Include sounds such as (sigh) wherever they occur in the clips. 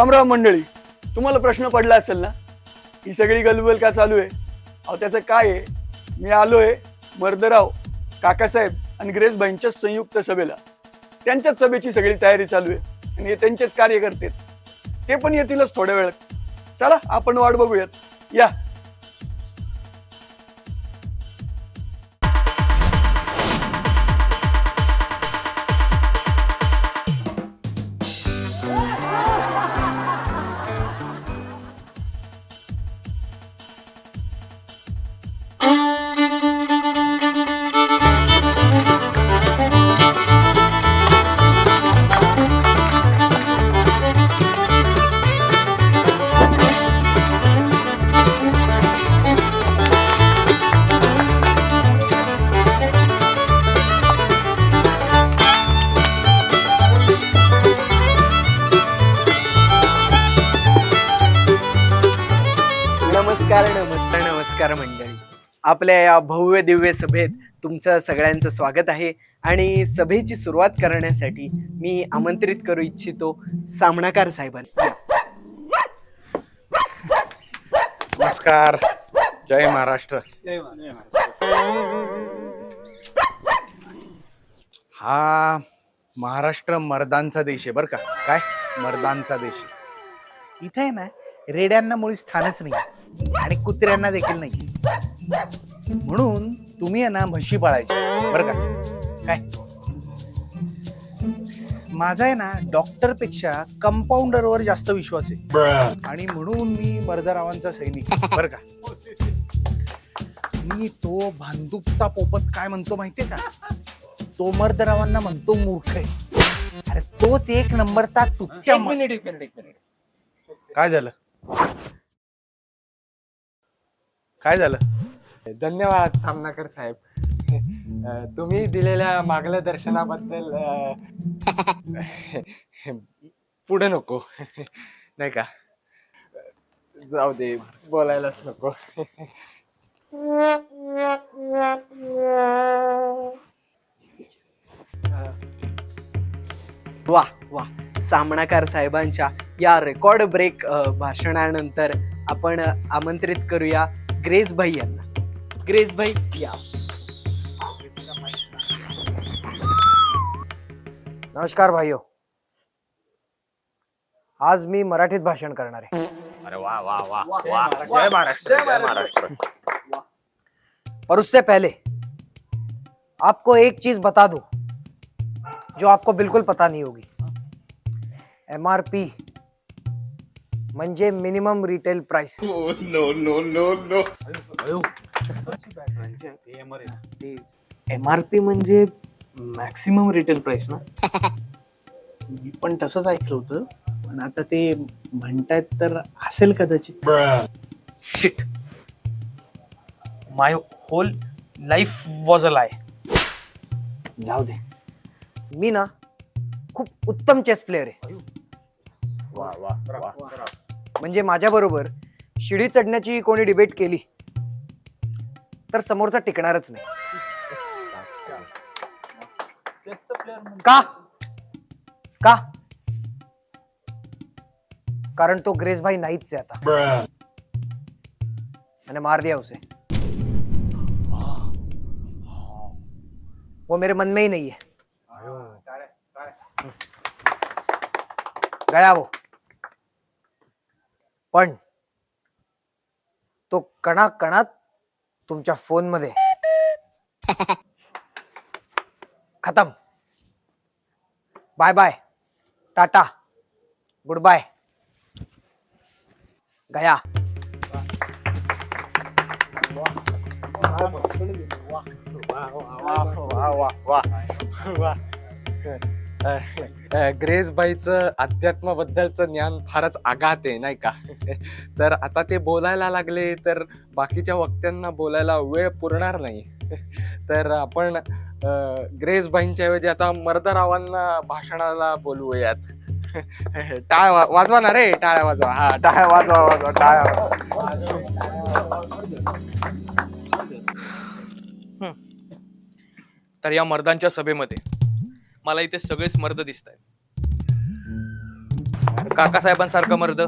रामराम मंडळी तुम्हाला प्रश्न पडला असेल ना? ही सगळी गलबल का चालू आहे? अहो त्याचं काय आहे? मी आलोय मर्दराव काकासाहेब आणि ग्रेसबाईंच्या संयुक्त सभेला. त्यांच्याच सभेची सगळी तयारी चालू आहे आणि हे त्यांचेच कार्यकर्ते आहेत. ते पण येतीलच थोड्या वेळात. चला आपण वाट बघूयात. या. नमस्कार नमस्कार नमस्कार मंडळी. आपल्या या भव्य दिव्य सभेत तुमचं सगळ्यांचं स्वागत आहे आणि सभेची सुरुवात करण्यासाठी मी आमंत्रित करू इच्छितो सामनाकार साहेबांना. नमस्कार. जय महाराष्ट्र. हा महाराष्ट्र मर्दांचा देश आहे बर का. काय? मर्दांचा देश आहे. इथे आहे ना रेड्यांना मुळी स्थानच नाही आणि कुत्र्यांना देखील नाही. म्हणून तुम्ही आहे ना म्हशी पाळायची. बर का? काय? माझा आहे ना डॉक्टरपेक्षा कंपाऊंडर वर जास्त विश्वास आहे. आणि म्हणून मी मर्दरावांचा सैनिक बर का? मी तो भांदुकता पोपत काय म्हणतो माहितीये का? तो मर्दरावांना म्हणतो मूर्ख आहे. अरे तोच एक मिनिट एक मिनिट. काय झालं? काय झालं? धन्यवाद सामनाकर साहेब. अं, तुम्ही दिलेल्या मागल्या दर्शनाबद्दल अं, पुढे नको. नाही का? जाऊ दे बोलायलाच नको. वा वा. सामनाकार साहेबांच्या या रेकॉर्ड ब्रेक भाषणानंतर आपण अ, आमंत्रित करूया. ग्रेस भाई यांना. ग्रेस भाई या. नमस्कार भाइयों आज मी मराठीत भाषण करणार आहे. अरे वा वा वा. वा. जय महाराष्ट्र जय महाराष्ट्र. पर उससे पहले आपको एक चीज़ बता दूँ जो आपको बिल्कुल पता नहीं होगी. एम आर पी म्हणजे minimum retail price. M R P म्हणजे मॅक्सिमम रिटेल प्राइस ना? (laughs) मी पण तसंच ऐकलं होतं पण आता ते म्हणतायत तर असेल कदाचित. Shit. My whole life was a lie. जाऊ दे. मी ना खूप उत्तम चेस प्लेअर आहे. म्हणजे माझ्याबरोबर शिडी चढण्याची कोणी डिबेट केली तर समोरचा टिकणारच नाही. का? का? कारण तो ग्रेस भाई नाहीच आहे आता. मैंने मार दिया उसे. वो मेरे मन में ही नहीं है. गया वो. पण तो कणाकणात तुमच्या फोनमध्ये. (laughs) खतम. Bye bye. Tata. Good bye. गया. वा वा वा वा ग्रेस बाईचं अध्यात्माबद्दलचं ज्ञान फारच आघात आहे नाही का? (laughs) तर आता ते बोलायला लागले तर बाकीच्या वक्त्यांना बोलायला वेळ पुरणार नाही. (laughs) तर आपण अं, ग्रेस बाईंच्या ऐवजी आता मर्दरावांना भाषणाला बोलवूयात (laughs) टाळ वा- वाजवा ना रे टाळ्या वाजवा. हा टाळ्या वाजवा वाजवा टाळ्या तर या मर्दांच्या सभेमध्ये मला इथे सगळेच मर्द दिसत आहेत काकासाहेबांसारखं मर्द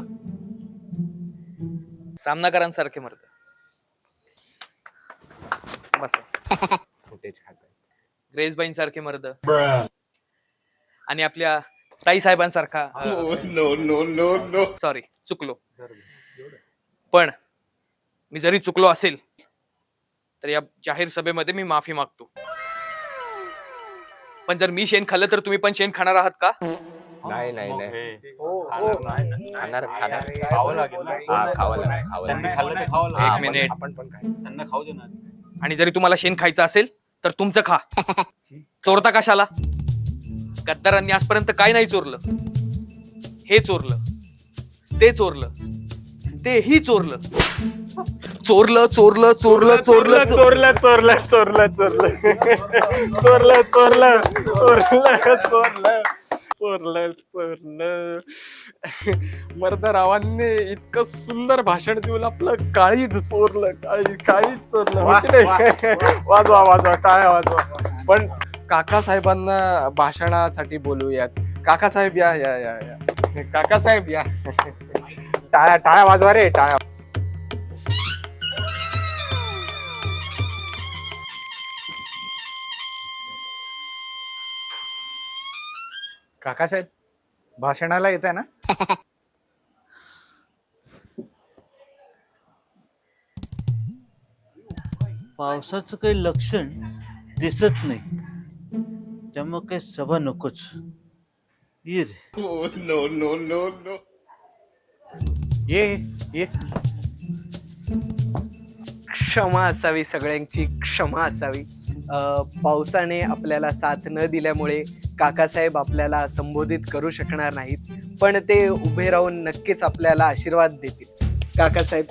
सामनाकरांसारखे मर्द. बस. ग्रेसबाईंसारखे मर्द. आणि आपल्या ताई साहेबांसारखा सॉरी चुकलो. पण मी जरी चुकलो असेल तर या जाहीर सभेमध्ये मी माफी मागतो. पण जर मी शेण खाल्लं तर तुम्ही पण शेण खाणार आहात का? नाही नाही नाही. खाणार खाणार खावं लागेल हा खावं लागेल खावं लागेल. एक मिनिट. आपण पण काय त्यांना खाऊ दे ना आणि जरी तुम्हाला शेण खायचं असेल तर तुमचं खा. चोरता कशाला? गद्दारांनी आजपर्यंत काय नाही चोरलं. हे चोरलं. ते चोरलं. तेही चोरलं. चोरलं चोरलं चोरलं चोरलं चोरलं चोरलं चोरलं चोरलं चोरलं चोरलं चोरलं चोरलं चोरलं चोरलं मर्दरावांनी इतकं सुंदर भाषण देऊन आपलं काळी चोरलं काळी काळी चोरलं? वाजवा वाजवा टाळ्या वाजवा पण काकासाहेबांना भाषणासाठी बोलूयात काकासाहेब या या या या काकासाहेब या टाळ्या टाळ्या वाजवा रे टाळ्या काकासाहेब भाषणाला येत आहे ना? पावसाचं काही लक्षण दिसत नाही. त्यामुळे काही सभा नकोच. ये रे. ये ये. क्षमा असावी सगळ्यांची क्षमा असावी. पावसाने आपल्याला साथ न दिल्यामुळे काकासाहेब आपल्याला संबोधित करू शकणार नाहीत पण ते उभे राहून नक्कीच आपल्याला आशीर्वाद देतील. काकासाहेब.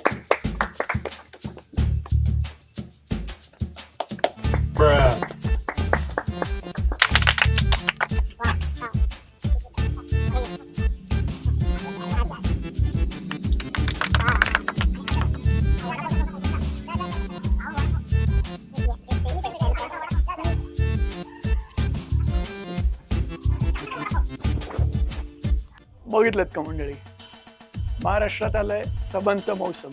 बघितलं का मंडळी? महाराष्ट्रात आलाय सबांचा मौसम.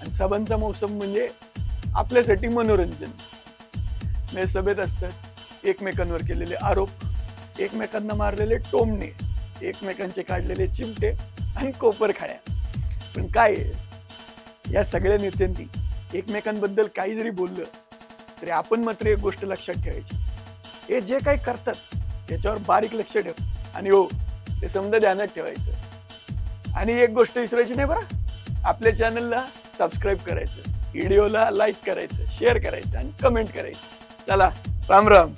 आणि सबांचा मौसम म्हणजे आपल्यासाठी मनोरंजन. म्हणजे सभेत असतात एकमेकांवर केलेले आरोप एकमेकांना मारलेले टोमणे एकमेकांचे काढलेले चिमटे आणि कोपर खाया. पण काय या सगळ्या नेत्यांनी एकमेकांबद्दल काही जरी बोललं तरी आपण मात्र एक गोष्ट लक्षात ठेवायची. हे जे काही करतात त्याच्यावर बारीक लक्ष ठेव. आणि हो ते समजा ध्यानात ठेवायचं. आणि एक गोष्ट विसरायची नाही बरं. आपल्या चॅनलला सबस्क्राईब करायचं. व्हिडिओला लाईक करायचं शेअर करायचं आणि कमेंट करायचं. चला राम राम.